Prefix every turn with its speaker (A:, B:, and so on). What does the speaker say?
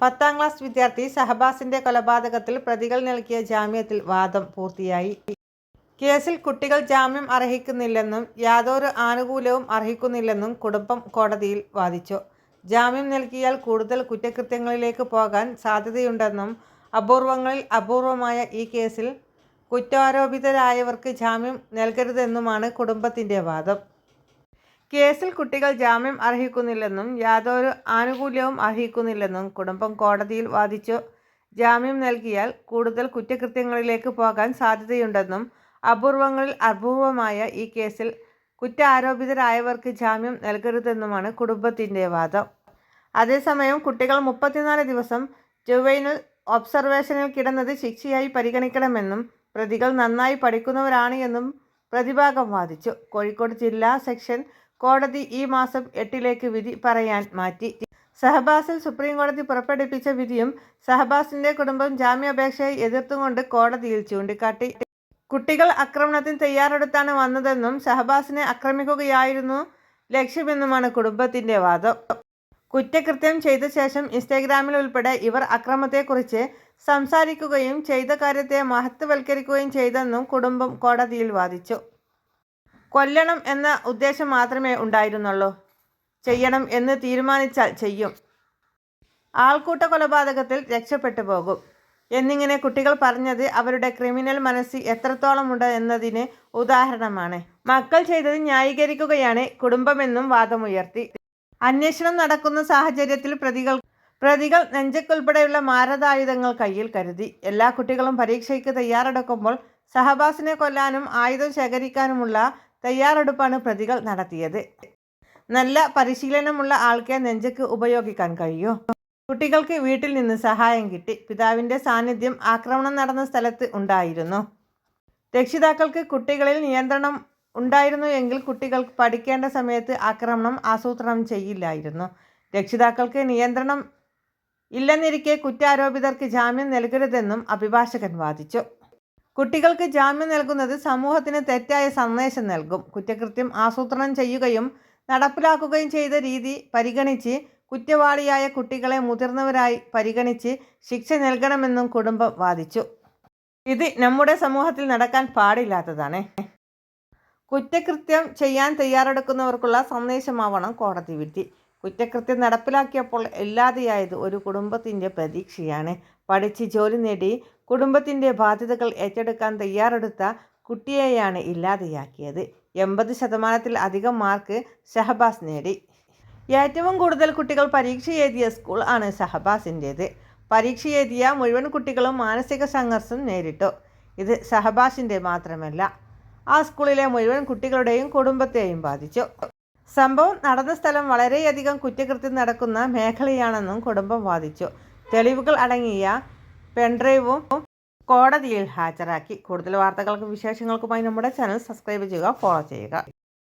A: പത്താം ക്ലാസ് വിദ്യാർത്ഥി ഷഹബാസിന്റെ കൊലപാതകത്തിൽ പ്രതികൾ നൽകിയ ജാമ്യത്തിൽ വാദം പൂർത്തിയായി. കേസിൽ കുട്ടികൾ ജാമ്യം അർഹിക്കുന്നില്ലെന്നും യാതൊരു ആനുകൂല്യവും അർഹിക്കുന്നില്ലെന്നും കുടുംബം കോടതിയിൽ വാദിച്ചു. ജാമ്യം നൽകിയാൽ കൂടുതൽ കുറ്റകൃത്യങ്ങളിലേക്ക് പോകാൻ സാധ്യതയുണ്ടെന്നും അപൂർവങ്ങളിൽ അപൂർവമായ ഈ കേസിൽ കുറ്റാരോപിതരായവർക്ക് ജാമ്യം നൽകരുതെന്നുമാണ് കുടുംബത്തിന്റെ വാദം. കേസിൽ കുട്ടികൾ ജാമ്യം അർഹിക്കുന്നില്ലെന്നും യാതൊരു ആനുകൂല്യവും അർഹിക്കുന്നില്ലെന്നും കുടുംബം കോടതിയിൽ വാദിച്ചു. ജാമ്യം നൽകിയാൽ കൂടുതൽ കുറ്റകൃത്യങ്ങളിലേക്ക് പോകാൻ സാധ്യതയുണ്ടെന്നും അപൂർവങ്ങളിൽ അപൂർവമായ ഈ കേസിൽ കുറ്റാരോപിതരായവർക്ക് ജാമ്യം നൽകരുതെന്നുമാണ് കുടുംബത്തിന്റെ വാദം. അതേസമയം കുട്ടികൾ മുപ്പത്തിനാല് ദിവസം ജുവൈനൽ ഒബ്സർവേഷനിൽ കിടന്നത് ശിക്ഷയായി പരിഗണിക്കണമെന്നും പ്രതികൾ നന്നായി പഠിക്കുന്നവരാണ് എന്നും പ്രതിഭാഗം വാദിച്ചു. കോഴിക്കോട് ജില്ലാ സെക്ഷൻ കോടതി ഈ മാസം എട്ടിലേക്ക് വിധി പറയാൻ മാറ്റി. സഹബാസിൽ സുപ്രീം കോടതി പുറപ്പെടുപ്പിച്ച വിധിയും സഹബാസിന്റെ കുടുംബം ജാമ്യാപേക്ഷയെ എതിർത്തുകൊണ്ട് കോടതിയിൽ ചൂണ്ടിക്കാട്ടി. കുട്ടികൾ ആക്രമണത്തിന് തയ്യാറെടുത്താണ് വന്നതെന്നും ഷഹബാസിനെ ആക്രമിക്കുകയായിരുന്നു ലക്ഷ്യമെന്നുമാണ് കുടുംബത്തിന്റെ വാദം. കുറ്റകൃത്യം ചെയ്ത ശേഷം ഇൻസ്റ്റാഗ്രാമിൽ ഉൾപ്പെടെ ഇവർ അക്രമത്തെക്കുറിച്ച് സംസാരിക്കുകയും ചെയ്ത കാര്യത്തെ മഹത്വവൽക്കരിക്കുകയും ചെയ്തെന്നും കുടുംബം കോടതിയിൽ വാദിച്ചു. കൊല്ലണം എന്ന ഉദ്ദേശം മാത്രമേ ഉണ്ടായിരുന്നുള്ളൂ. ചെയ്യണം എന്ന് തീരുമാനിച്ചാൽ ചെയ്യും. ആൾക്കൂട്ട കൊലപാതകത്തിൽ രക്ഷപ്പെട്ടു പോകും. എന്നിങ്ങനെ കുട്ടികൾ പറഞ്ഞത് അവരുടെ ക്രിമിനൽ മനസ്സ് എത്രത്തോളമുണ്ട് എന്നതിന് ഉദാഹരണമാണ്. മക്കൾ ചെയ്തത് ന്യായീകരിക്കുകയാണ് കുടുംബമെന്നും വാദമുയർത്തി. അന്വേഷണം നടക്കുന്ന സാഹചര്യത്തിൽ പ്രതികൾ പ്രതികൾ നെഞ്ചക്കുൾപ്പെടെയുള്ള മാരതായുധങ്ങൾ കയ്യിൽ കരുതി. എല്ലാ കുട്ടികളും പരീക്ഷയ്ക്ക് തയ്യാറെടുക്കുമ്പോൾ സഹബാസിനെ കൊല്ലാനും ആയുധം ശേഖരിക്കാനുമുള്ള തയ്യാറെടുപ്പാണ് പ്രതികൾ നടത്തിയത്. നല്ല പരിശീലനമുള്ള ആൾക്കെ നെഞ്ചക്ക് ഉപയോഗിക്കാൻ കഴിയൂ. കുട്ടികൾക്ക് വീട്ടിൽ നിന്ന് സഹായം കിട്ടി. പിതാവിന്റെ സാന്നിധ്യം ആക്രമണം നടന്ന സ്ഥലത്ത് ഉണ്ടായിരുന്നു. രക്ഷിതാക്കൾക്ക് കുട്ടികളിൽ നിയന്ത്രണം ഉണ്ടായിരുന്നു എങ്കിൽ കുട്ടികൾ പഠിക്കേണ്ട സമയത്ത് ആക്രമണം ആസൂത്രണം ചെയ്യില്ലായിരുന്നു. രക്ഷിതാക്കൾക്ക് നിയന്ത്രണം ഇല്ലെന്നിരിക്കെ കുറ്റാരോപിതർക്ക് ജാമ്യം നൽകരുതെന്നും അഭിഭാഷകൻ വാദിച്ചു. കുട്ടികൾക്ക് ജാമ്യം നൽകുന്നത് സമൂഹത്തിന് തെറ്റായ സന്ദേശം നൽകും. കുറ്റകൃത്യം ആസൂത്രണം ചെയ്യുകയും നടപ്പിലാക്കുകയും ചെയ്ത രീതി പരിഗണിച്ച് കുറ്റവാളിയായ കുട്ടികളെ മുതിർന്നവരായി പരിഗണിച്ച് ശിക്ഷ നൽകണമെന്നും കുടുംബം വാദിച്ചു. ഇത് നമ്മുടെ സമൂഹത്തിൽ നടക്കാൻ പാടില്ലാത്തതാണ്. കുറ്റകൃത്യം ചെയ്യാൻ തയ്യാറെടുക്കുന്നവർക്കുള്ള സന്ദേശമാവണം കോടതി വിധി. കുറ്റകൃത്യം നടപ്പിലാക്കിയപ്പോൾ ഇല്ലാതെയായത് ഒരു കുടുംബത്തിന്റെ പ്രതീക്ഷയാണ്. പഠിച്ച് ജോലി നേടി കുടുംബത്തിന്റെ ബാധ്യതകൾ ഏറ്റെടുക്കാൻ തയ്യാറെടുത്ത കുട്ടിയെയാണ് ഇല്ലാതെയാക്കിയത്. എൺപത് ശതമാനത്തിൽ അധികം മാർക്ക് ഷഹബാസ് നേടി. ഏറ്റവും കൂടുതൽ കുട്ടികൾ പരീക്ഷ എഴുതിയ സ്കൂൾ ആണ് ഷഹബാസിന്റേത്. പരീക്ഷ എഴുതിയ മുഴുവൻ കുട്ടികളും മാനസിക സംഘർഷം നേരിട്ടു. ഇത് ഷഹബാസിന്റെ മാത്രമല്ല ആ സ്കൂളിലെ മുഴുവൻ കുട്ടികളുടെയും കുടുംബത്തെയും ബാധിച്ചു. സംഭവം നടന്ന സ്ഥലം വളരെയധികം കുറ്റകൃത്യം നടക്കുന്ന മേഖലയാണെന്നും കുടുംബം വാദിച്ചു. തെളിവുകൾ അടങ്ങിയ പെൻഡ്രൈവും കോടതിയിൽ ഹാജരാക്കി. കൂടുതൽ വാർത്തകൾക്കും വിശേഷങ്ങൾക്കുമായി നമ്മുടെ ചാനൽ സബ്സ്ക്രൈബ് ചെയ്യുക ഫോളോ ചെയ്യുക.